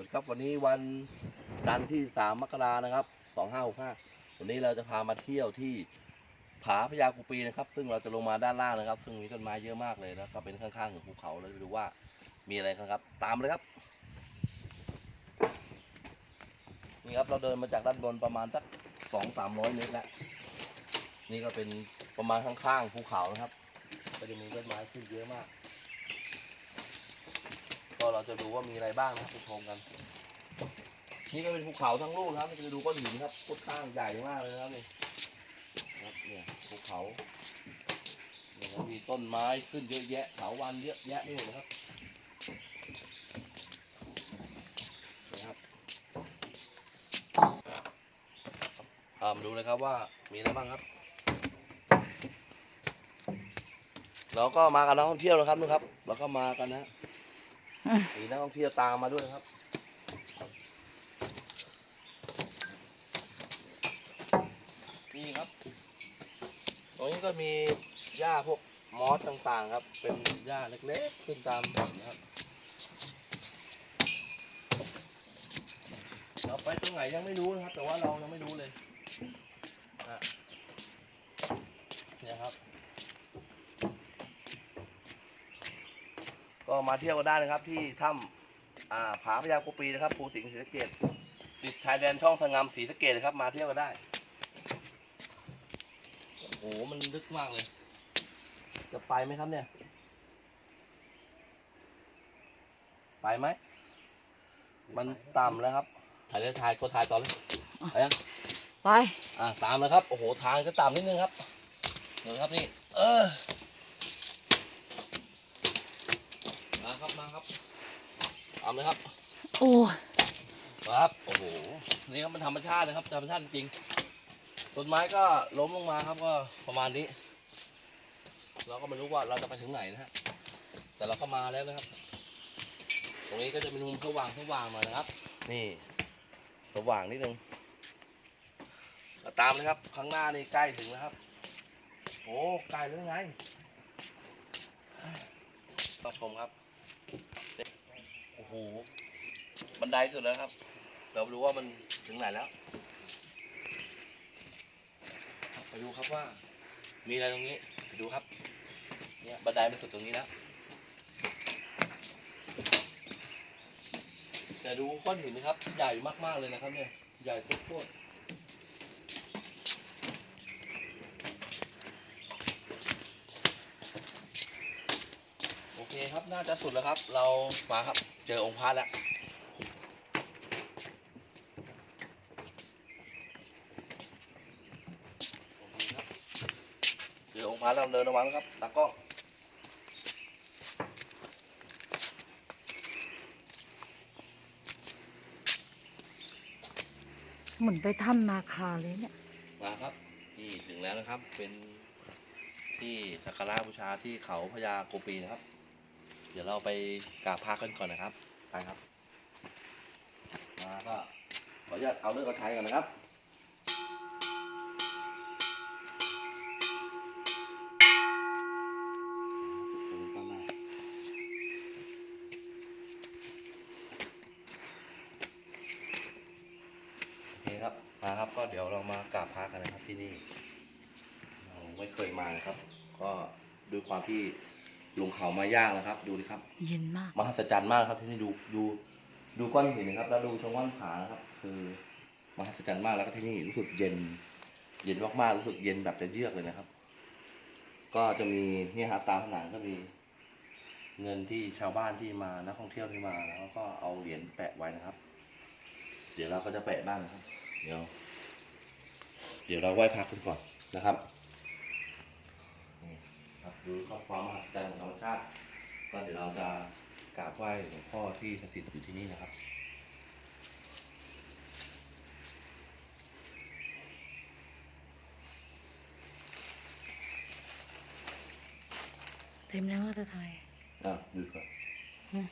วัสดีครับวันนี้วันจันทร์ที่สามมกรานะครับสองห้าหกห้าวันนี้เราจะพามาเที่ยวที่ผาพญากุปีนะครับ ซึ่งเราจะลงมาด้านล่างนะครับ ซึ่งมีต้นไม้เยอะมากเลยแล้วก็เป็นข้างๆกับภูเขาเลยดูว่ามีอะไรครับ ตามเลยครับนี่ครับเราเดินมาจากด้านบนประมาณสักสองสามร้อยเมตรแล้วนี่ก็เป็นประมาณข้างๆภูเขานะครับ ก็จะมีต้นไม้ขึ้นเยอะมาก ก็เราจะดูว่ามีอะไรบ้างนะครับไปชมกัน นี่ก็เป็นภูเขาทั้งลูกครับจะดูก้อนหินครับค่อนข้างใหญ่มากเลยนะครับนี่ครับเนี่ยภูเขาเนี่ยครับมีต้นไม้ขึ้นเยอะแยะเถาวันเยอะแยะไม่หมดนะครับนะครับอ่ามาดูเลยครับว่ามีอะไรบ้างครับ เราก็มากับนักท่องเที่ยวนะครับนะครับ เราก็มากันนะ มีนักท่องเที่ยวตามมาด้วยครับ นี่ครับ ตรงนี้ก็มีหญ้าพวกมอสต่างๆครับ เป็นหญ้าเล็กๆ ขึ้นตามหินนะครับ เราไปตรงไหนยังไม่รู้นะครับ แต่ว่าเรายังไม่รู้เลยอะเนี่ยครับ ก็ มาเที่ยวกันได้นะครับ ที่ถ้ำอ่าผาพญากุปีนะครับภูสิงห์ศรีสะเกดติดชายแดนช่องสงงามศรีสะเกดนะครับ มาเที่ยวกันได้โอ้โหมันลึกมากเลย จะไปไหมครับเนี่ย ไปไหมมันต่ำแล้วครับ ถ่ายเลยถ่ายก็ถ่ายต่อเลยไปยังไปอ่าตามนะครับ โอ้โห ทางก็ต่ำนิดนึงครับเดี๋ยวครับนี่ เออ มาครับ มาครับ ตามเลยครับ โอ้ครับ โอ้โห นี่ครับมันธรรมชาตินะครับ ธรรมชาติจริงต้นไม้ก็ล้มลงมาครับก็ประมาณนี้ เราก็ไม่รู้ว่าเราจะไปถึงไหนนะฮะ แต่เราก็มาแล้วนะครับ ตรงนี้ก็จะเป็นมุมสว่างสว่างหน่อยนะครับ นี่ สว่างนิดนึงก็ตามเลยครับ ข้างหน้านี่ใกล้ถึงแล้วครับ โอ้ ใกล้แล้วไงต้องชมครับ โอ้โห บันไดสุดแล้วครับ เรารู้ว่ามันถึงไหนแล้ว ไปดูครับว่า มีอะไรตรงนี้ ไปดูครับ เนี่ยบันไดมันสุดตรงนี้แล้ว แต่ดูก้อนหินนะครับ ใหญ่มากๆเลยนะครับเนี่ย ใหญ่โคตรๆโอเคครับ น่าจะสุดแล้วครับ เรามาครับ จอองค์พระแล้วเดี๋ยวองค์พระเราเดินระวังนะครับตากล้องเหมือนไปถ้ำนาคาเลยเนี่ย มาครับ นี่ถึงแล้วนะครับ เป็นที่สักการะบูชาที่เขาพญาโกปีนะครับ เดี๋ยวเราไปกราบพระกันก่อนนะครับ ไปครับ มาก็ขออนุญาตเอาเรื่องกระชายก่อนนะครับโอเคครับมาครับก็เดี๋ยวเรามากราบพระกันนะครับที่นี่เราไม่เคยมานะครับ ก็ด้วยความที่ ลงเขามายากนะครับ ดูดิครับ เย็นมาก มหัศจรรย์มากครับที่นี่ดูดูดูก้อนหินนะครับ แล้วดูชมว่านผานะครับ คือมหัศจรรย์มากแล้วก็ที่นี่รู้สึกเย็น เย็นมากๆรู้สึกเย็นแบบจะเยือกเลยนะครับ ก็จะมีเนี่ยครับตามผนังก็มี เงินที่ชาวบ้านที่มานักท่องเที่ยวที่มาแล้วก็เอาเหรียญแปะไว้นะครับ เดี๋ยวเราก็จะแปะบ้างนะครับ เดี๋ยว เดี๋ยวเราไหว้พระกันก่อนนะครับนี่ ครับดูข้อความมหัศจรรย์ของธรรมชาติก็เดี๋ยวเราจะกราบไหว้หลวงพ่อที่สถิตอยู่ที่นี่นะครับเต็มแล้วว่าจะไทยอะดูก่อนอืม